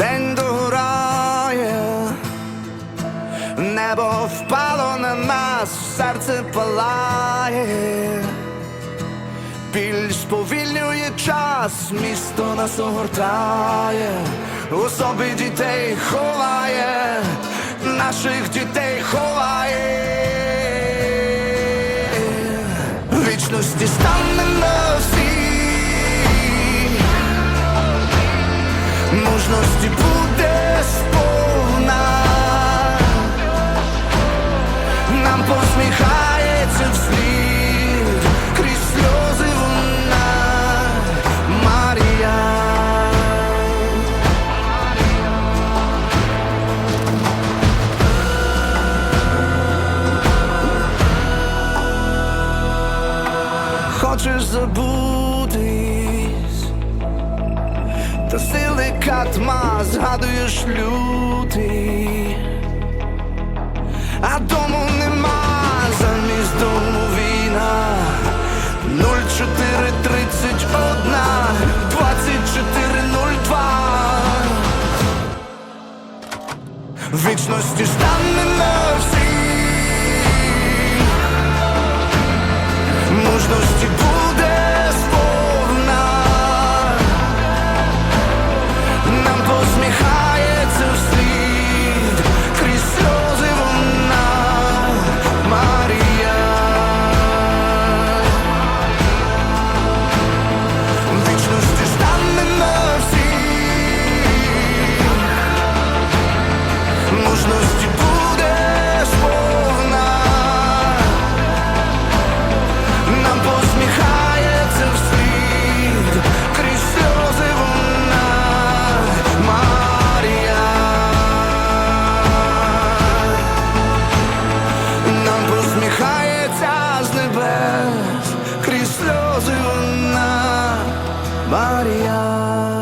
день догорає, небо впало на нас, серце палає, біль сповільнює час, місто нас огортає, у собі дітей ховає, наших дітей ховає. Вічності станемо мужності буде сповна, нам посміхається вслід, крізь сльози вона Марія. Хочеш забутись та сили катма згадуєш лютий, а дому нема замість дому війна. 0431 2402 Вічності станемо всі крізь сльози вона Марія.